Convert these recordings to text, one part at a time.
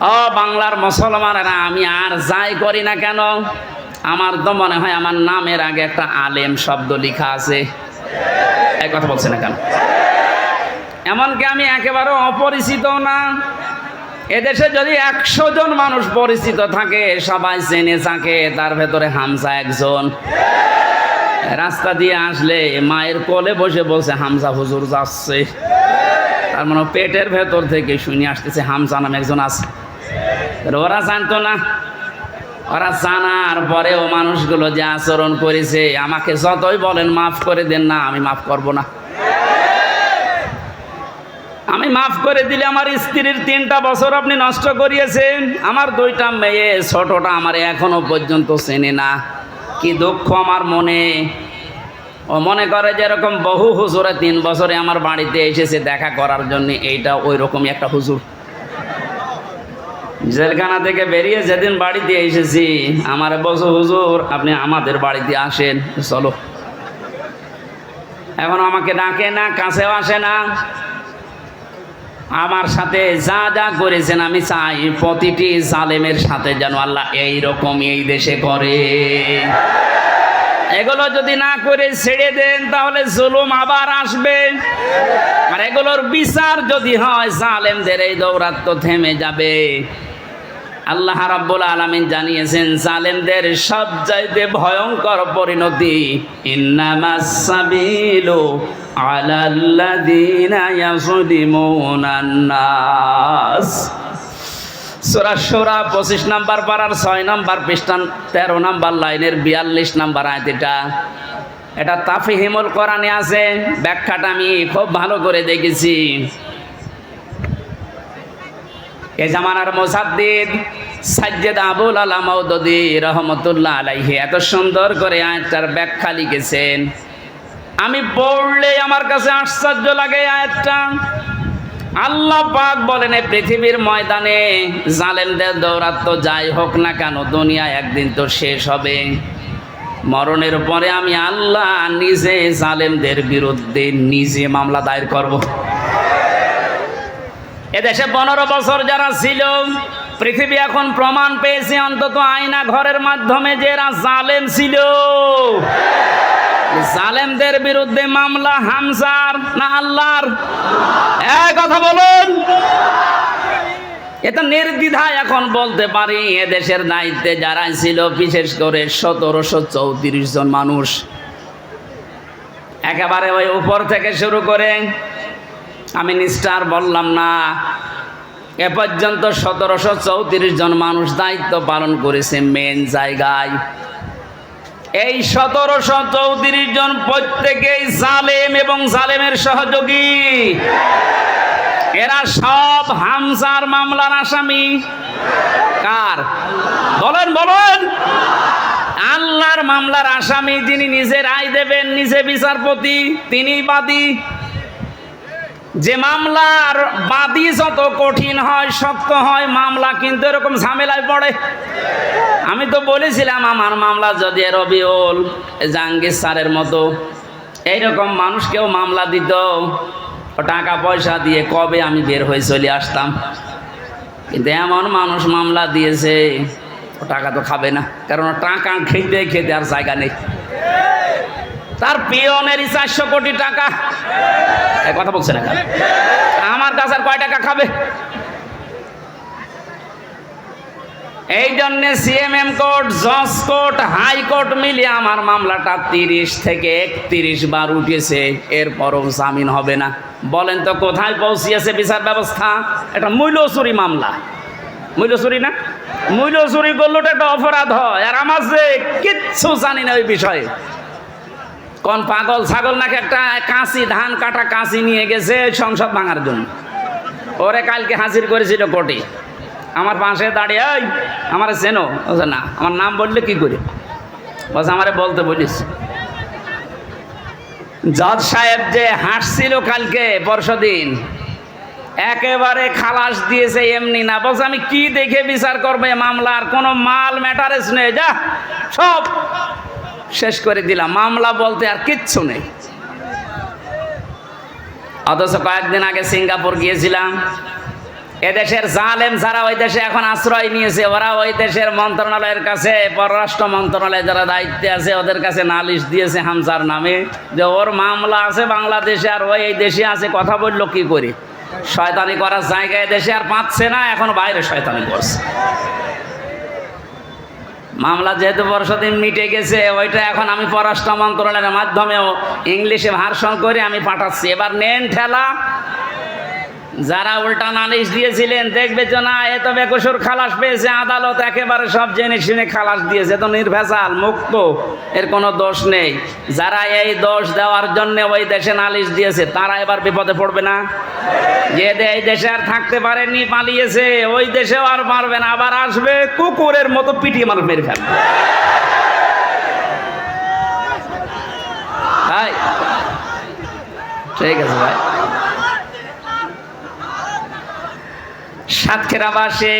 ও বাংলার মুসলমানেরা, আমি আর যাই করি না কেন? আমার তো মনে হয় আমার নামের আগে একটা আলেম শব্দ লেখা আছে। এই কথা বলছে না কেন? এমনকি আমি একেবারে অপরিচিত না। এদেশে যদি একশো জন মানুষ পরিচিত থাকে, সবাই চেনে থাকে, তার ভেতরে হামসা একজন। রাস্তা দিয়ে আসলে মায়ের কোলে বসে বলছে হামসা হুজুর যাচ্ছে। তার মানে পেটের ভেতর থেকে শুনে আসতেছে হামসা নামে একজন আছে। ওরা জানতো না। ওরা জানার পরেও মানুষগুলো যে আচরণ করেছে, আমাকে যতই বলেন মাফ করে দেন না, আমি মাফ করব না। আমি মাফ করে দিলে আমার স্ত্রীর তিনটা বছর আপনি নষ্ট করিয়েছেন। আমার দুইটা মেয়ে, ছোটটা আমার এখনও পর্যন্ত চেনে না। কি দুঃখ আমার মনে। ও মনে করে যে এরকম বহু হুজুরে তিন বছরে আমার বাড়িতে এসেছে দেখা করার জন্য, এইটা ওই রকমই একটা হুজুর। জেলখানা থেকে বেরিয়ে যেদিন বাড়িতে এসেছি, আমার বছর হুজুর, আপনি আমাদের বাড়িতে আসেন, চলো। এখন আমাকে ডাকে না, কাছেও আসে না। আমার সাথে যা যা করেছেন, আমি চাই প্রতিটি জালেমের সাথে যেন আল্লাহ এই রকম এই দেশে করে। এগুলো যদি না করে ছেড়ে দেন, তাহলে জুলুম আবার আসবে। আর এগুলোর বিচার যদি হয়, জালেমদের এই দৌরাত্ম থেমে যাবে। আল্লাহ রাব্বুল আলামিন জানিয়েছেন, জালেমদের সব চাইতে ভয়ঙ্কর পরিণতি, ইন্নামাস সাবিলু আলাল্লাযিনা ইয়াযলিমুনান নাস। সূরা সূরা 25 নাম্বার পারার 6 নাম্বার পৃষ্ঠান 13 নাম্বার লাইনের 42 নাম্বার আয়াত এটা এটা তাফহিমুল কোরআনে আছে, ব্যাখ্যাটা আমি খুব ভালো করে দেখেছি। এ জামানার মোসাদ্দিদ সাজ্জেদ আবুল আলা মৌদদি রহমতুল্লাহ আলাইহি এত সুন্দর করে আয়াতটার ব্যাখ্যা লিখেছেন। আমি পড়লে আমার কাছে আশ্চর্য লাগে আয়াতটা। আল্লাহ পাক বলেন এই পৃথিবীর ময়দানে জালেমদের দৌরাত্ম যাই হোক না কেন, দুনিয়া একদিন তো শেষ হবে। মরণের পরে আমি আল্লাহ নিজে জালেমদের বিরুদ্ধে নিজে মামলা দায়ের করব। এদেশে পনেরো বছর যারা ছিল, পৃথিবী এখন প্রমাণ পেয়েছে, অন্তত আয়না ঘরের মাধ্যমে যে এরা জালেম ছিল। জালেমদের বিরুদ্ধে মামলা হামসার না আল্লাহর? এক কথা বলুন। এটা নির্দ্বিধায় এখন বলতে পারি, এদেশের দায়িত্বে যারা ছিল, বিশেষ করে সতেরোশো চৌত্রিশ জন মানুষ। একেবারে ওই উপর থেকে শুরু করে আমি নিষ্ঠার বললাম না। এ পর্যন্ত সতেরোশো চৌত্রিশ জন মানুষ দায়িত্ব পালন করেছে মেন জায়গায়। এই সতেরোশো চৌত্রিশ জন প্রত্যেকেই জালেম এবং জালেমের সহযোগী। এরা সব হামসার মামলার আসামি। কার? বলেন বলেন। আল্লাহর মামলার আসামি যিনি নিজে রায় দেবেন, নিজে বিচারপতি তিনি বাদী। যে মামলার বাদী যত কঠিন হয়, শক্ত হয়, মামলা কিন্তু এরকম ঝামেলায় পড়ে। আমি তো বলেছিলাম, আমার মামলা যদি রবিউল জাহাঙ্গীর স্যারের মতো এইরকম মানুষকেও মামলা দিত টাকা পয়সা দিয়ে কবে আমি বের হয়ে চলে আসতাম? কিন্তু এমন মানুষ মামলা দিয়েছে টাকা তো খাবে না, কারণ টাকা খেতে খেতে আর জায়গা নেই। তার পিয়নেরই চারশো কোটি টাকা। কথা বলছে না আমার কাছে আর কয় টাকা খাবে? এই জন্যে সিএমএম কোর্ট, জজ কোর্ট হাইকোর্ট মিলিয়ে আমার মামলাটা তিরিশ থেকে একত্রিশ বার উঠেছে। এরপরও জামিন হবে না। বলেন তো, কোথায় পৌঁছিয়েছে বিচার ব্যবস্থা? এটা মূল্য চুরি মামলা। মূল্য চুরি না? মূল্য চুরি করলে তো একটা অপরাধ হয়। আর আমার যে কিচ্ছু জানি না ওই বিষয়ে। কোন পাগল ছাগল নাকি একটা কাঁচি, ধান কাটা কাঁচি নিয়ে গেছে সংসদ ভাঙার জন্য। ওরে কালকে হাজির করেছিল কোটি আমার পাশে দাঁড়িয়ে ওই আমার চেনো। না, আমার নাম বললে কি করে? বলছে আমারে বলতে বলিস। জজ সাহেব যে হাসছিল কালকে, পরশুদিন, একেবারে খালাস দিয়েছে এমনি না। বলছে, আমি কি দেখে বিচার করবে মামলার? কোনো মাল ম্যাটারেস নেই। যা, সব শেষ করে দিলাম। মামলা বলতে আর কিচ্ছু নেই। অথচ কয়েকদিন আগে সিঙ্গাপুর গিয়েছিলাম। এদেশের জালেম যারা ওই দেশে এখন আশ্রয় নিয়েছে, ওরা ওই দেশের মন্ত্রণালয়ের কাছে, পররাষ্ট্র মন্ত্রণালয়ে যারা দায়িত্বে আছে, ওদের কাছে নালিশ দিয়েছে হামসার নামে যে ওর মামলা আছে বাংলাদেশে আর ওই এই দেশে আছে, কথা বলল কি করে? শয়তানি করার জায়গায় দেশে আর পাচ্ছে না, এখন বাইরে শয়তানি করছে। মামলা যেহেতু বর্ষদিন মিটে গেছে, ওইটা এখন আমি পররাষ্ট্র মন্ত্রণালয়ের মাধ্যমেও ইংলিশে ভার্সন করে আমি পাঠাচ্ছি। এবার নেন ঠেলা। যারা উল্টা নালিশ দিয়েছিলেন, দেখবে যে না, এ তো বেকসুর খালাস পেয়েছে, আদালত একেবারে সব জেনে শুনে খালাস দিয়েছে তো নির্ভেজাল, মুক্ত, এর কোনো দোষ নেই। যারা এই দোষ দেওয়ার জন্য ওই দেশে নালিশ দিয়েছে, তারা এবার বিপদে পড়বে না? যে এই দেশে আর থাকতে পারেনি পালিয়েছে, ওই দেশেও আর পারবে না, আবার আসবে, কুকুরের মতো পিটিয়ে মানুষ মেরে ফেলবে। ঠিক আছে, ভাই। সাতক্ষীরাবাসী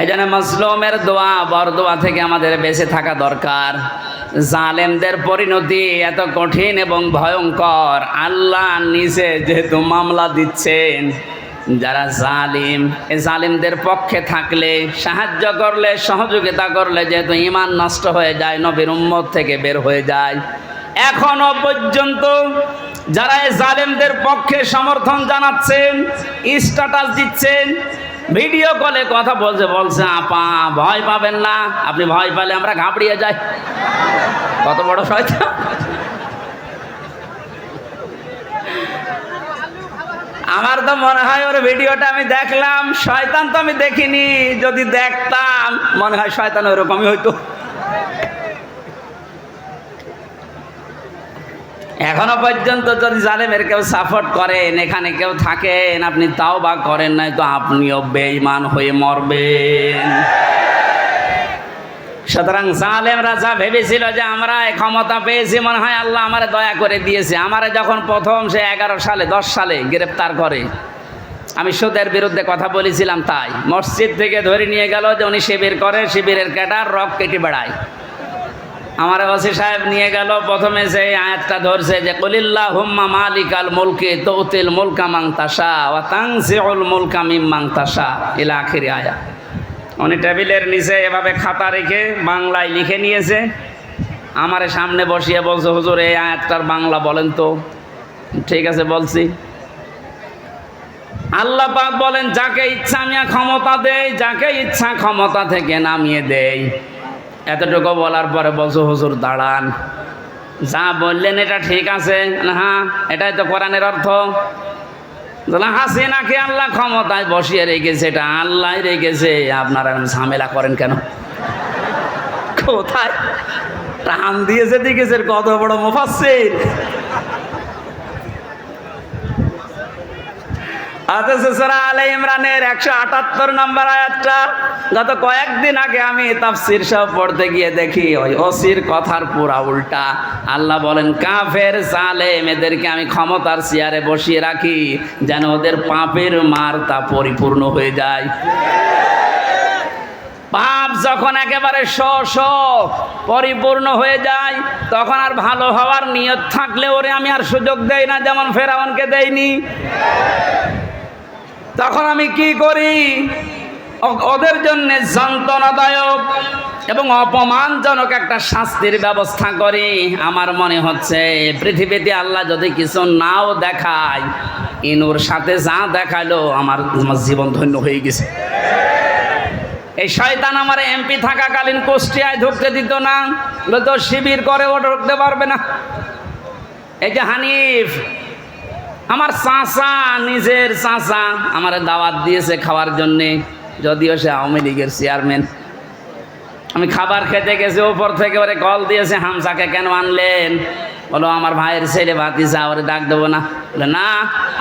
এই জন্য মজলুমের দোয়া, বরদোয়া থেকে আমাদের বেঁচে থাকা দরকার। জালেমদের পরিণতি এত কঠিন এবং ভয়ঙ্কর। আল্লাহ নিজে যেহেতু মামলা দিচ্ছেন, যারা জালিম, এই জালিমদের পক্ষে থাকলে, সাহায্য করলে, সহযোগিতা করলে যেহেতু ইমান নষ্ট হয়ে যায়, নবীর উম্মত থেকে বের হয়ে যায়। এখনও পর্যন্ত যারা এই জালেমদের পক্ষে সমর্থন জানাচ্ছেন স্ট্যাটাস দিচ্ছেন ভিডিও কলে কথা বলছে বলছে, আপা, ভয় পাবেন না, আপনি ভয় পেলে আমরা ঘাবড়িয়ে যাই। কত বড় শয়তান। আমার তো মনে হয় ওর ভিডিওটা আমি দেখলাম, শয়তান তো আমি দেখিনি, যদি দেখতাম, মনে হয় শয়তান ওরকমই হইতো। এখনও পর্যন্ত যদি জালেমের কেউ সাপোর্ট করেন, এখানে কেউ থাকেন, আপনি তাও বা করেন নাই, তো আপনিও বেঈমান হয়ে মরবেন। সুতরাং জালেমরা যা ভেবেছিল যে আমরা ক্ষমতা পেয়েছি, মনে হয় আল্লাহ আমারে দয়া করে দিয়েছে। আমারে যখন প্রথম সে এগারো সালে, দশ সালে গ্রেপ্তার করে, আমি সুদের বিরুদ্ধে কথা বলেছিলাম তাই। মসজিদ থেকে ধরে নিয়ে গেল যে উনি শিবির করে, শিবিরের ক্যাডার রক কেটে বেড়ায়। আমার ওসি সাহেব নিয়ে গেল, প্রথমে যে আয়াতটা ধরছে যে কলিল্লা হুম্মা মালিকাল মুলকে তৌতিল মুলকা মাংতাসা ও তাংসিউল মুলকা মিম মাংতাসা এলা আখিরি আয়া উনি টেবিলের নিচে এভাবে খাতা রেখে বাংলায় লিখে নিয়েছে। আমার সামনে বসিয়ে বলছে, হুজুর, এই আয়াতটার বাংলা বলেন তো। ঠিক আছে, বলছি। আল্লাহ পাক বলেন, যাকে ইচ্ছা, আমি ক্ষমতা দেই, যাকে ইচ্ছা, ক্ষমতা থেকে নামিয়ে দেই। এতটুকু বলার পরে বলছো, হুজুর, দাঁড়ান। যা বললেন, এটা ঠিক আছে। হ্যাঁ এটাই তো কোরআনের অর্থ। হাসিনাকে আল্লাহ ক্ষমতায় বসিয়ে রেখেছে, এটা আল্লাহ রেখেছে। আপনারা ঝামেলা করেন কেন? কোথায়? টান দিয়েছে দেখেছে কত বড় মুফাসসির। আলে ইমরানের একশো আটাত্তর নম্বর গত কয়েকদিন আগে আমি পড়তে গিয়ে দেখি, ওই কথার পুরা উল্টা। আল্লাহ বলেন আমি ক্ষমতার চেয়ারে বসিয়ে রাখি, যেন ওদের পাপের মার তা পরিপূর্ণ হয়ে যায়। পাপ যখন একেবারে শ পরিপূর্ণ হয়ে যায়, তখন আর ভালো হওয়ার নিয়ত থাকলে ওরে আমি আর সুযোগ দেই না, যেমন ফেরাউনকে দেইনি। তখন আমি কি করি? ওদের জন্য যন্ত্রণাদায়ক এবং অপমানজনক একটা শাস্তির ব্যবস্থা করি। আমার মনে হচ্ছে, পৃথিবীতে আল্লাহ যদি কিছু নাও দেখায়, ইনুর সাথে যা দেখাল, আমার জীবন ধন্য হয়ে গেছে। এই শয়তান আমার এমপি থাকাকালীন কুষ্টিয়ায় ঢুকতে দিত না। বলতো, শিবির করে ও ঢুকতে পারবে না। এই যে হানিফ আমার চাচা, নিজের চাচা আমার দাওয়াত দিয়েছে খাওয়ার জন্যে, যদিও সে আওয়ামী লীগের চেয়ারম্যান। আমি খাবার খেতে গেছি, ওপর থেকে ওরে কল দিয়েছে, হামসাকে কেন আনলেন? বলো, আমার ভাইয়ের ছেলে ভাতিসা ওরে ডাক দেবো না। বলে, না,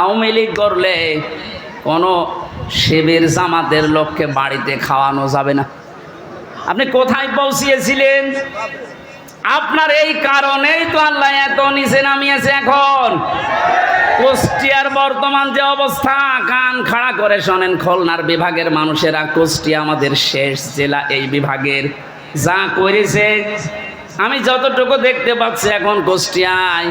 আওয়ামী লীগ করলে কোনো শিবির জামাতের লোককে বাড়িতে খাওয়ানো যাবে না। আপনি কোথায় পৌঁছিয়েছিলেন? আপনার এই কারণেই তো আল্লাহ এত নিচে নামিয়েছে এখন। কুষ্টিয়ার বর্তমান যে অবস্থা, কান খাড়া করে শোনেন, খুলনার বিভাগের মানুষেরা, কুষ্টিয়া আমাদের শেষ জেলা এই বিভাগের। যা করেছে, আমি যতটুকু দেখতে পাচ্ছি এখন কুষ্টিয়ায়,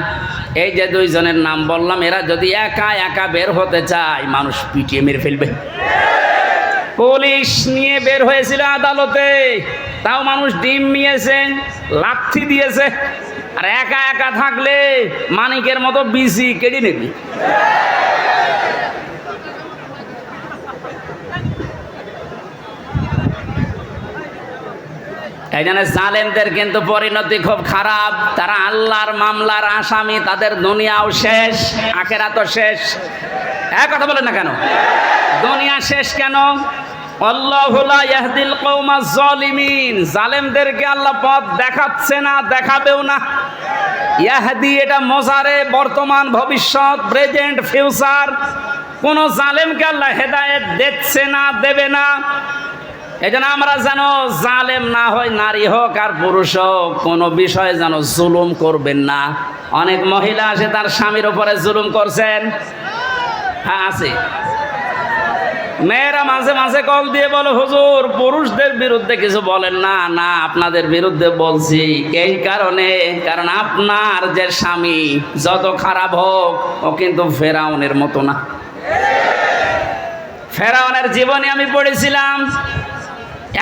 এই যে দুইজনের নাম বললাম, এরা যদি একা একা বের হতে চায়, মানুষ পিটিয়ে মেরে ফেলবে। পুলিশ নিয়ে বের হয়েছিল আদালতে। তাও মানুষ ডিম নিয়েছে, লাথি দিয়েছে, আর একা একা থাকলে মানিকের মতো বিসি কেটে নেবি। জন্য জালেমদের কিন্তু পরিণতি খুব খারাপ। তারা আল্লাহর মামলার আসামি, তাদের দুনিয়াও শেষ আখেরা তো শেষ। এক কথা বলেন না কেন? দুনিয়া শেষ কেন? জালেমদেরকে আল্লাহ পথ দেখাচ্ছে না, দেখাবেও না। ইয়াহদি এটা মজারে বর্তমান ভবিষ্যৎ, প্রেজেন্ট, ফিউচার। কোন জালেমকে আল্লাহ হেদায়েত দিচ্ছে না, দেবে না। এই জন্য আমরা যেন জালেম না হয় নারী হোক আর পুরুষ হোক, কোনো বিষয়ে যেন জুলুম করবেন না। অনেক মহিলা আছে তার স্বামীর উপরে জুলুম করছেন। হ্যাঁ আছে। মেয়েরা মাঝে মাঝে কল দিয়ে বলো, হুজুর, পুরুষদের বিরুদ্ধে কিছু বলেন না। না, আপনাদের বিরুদ্ধে বলছি। এই কারণে, কারণ আপনার যে স্বামী, যত খারাপ হোক, ও কিন্তু ফেরাউনের মতো না। ফেরাউনের জীবনে আমি পড়েছিলাম।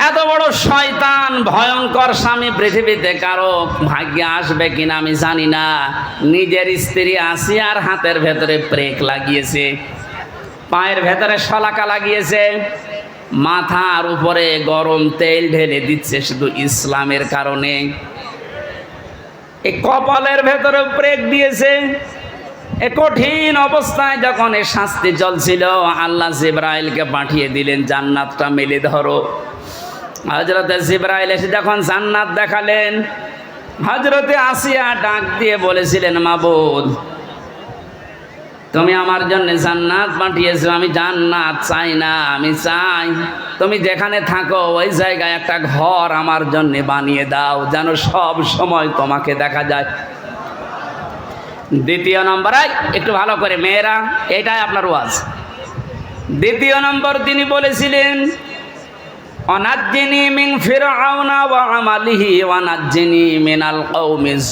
এত বড় শয়তান, ভয়ঙ্কর স্বামী পৃথিবীতে কারও ভাগ্যে আসবে কিনা আমি জানি না। নিজের স্ত্রী আসিয়ার হাতের ভেতরে ব্রেক লাগিয়েছে। পায়ের ভেতরে শলাকা লাগিয়েছে, মাথার উপরে গরম তেল ঢেলে দিচ্ছে শুধু ইসলামের কারণে। এই কপালের ভেতরে ব্রেক দিয়েছে। এ কঠিন অবস্থায় যখন এ শাস্তি চলছিল, আল্লাহ জিব্রাইলকে পাঠিয়ে দিলেন, জান্নাতটা মেলে ধরো। হজরতে জিব্রাইল এসে যখন জান্নাত দেখালেন হজরতে আসিয়া ডাক দিয়ে বলেছিলেন, মাবুদ তুমি আমার জন্য জান্নাত পাঠিয়েছো, আমি জান্নাত চাই না, আমি চাই। তুমি যেখানে থাকো, ওই জায়গায় একটা ঘর আমার জন্য বানিয়ে দাও, যেন সব সময় তোমাকে দেখা যায়। দ্বিতীয় নম্বর একটু ভালো করে, মেয়েরা, এটাই আপনার ওয়াজ। দ্বিতীয় নম্বর, তিনি বলেছিলেন, অনাজ্জিনি মিন ফিরআউনা ওয়া আমালিহি, ওয়া মিনাল কওমিজ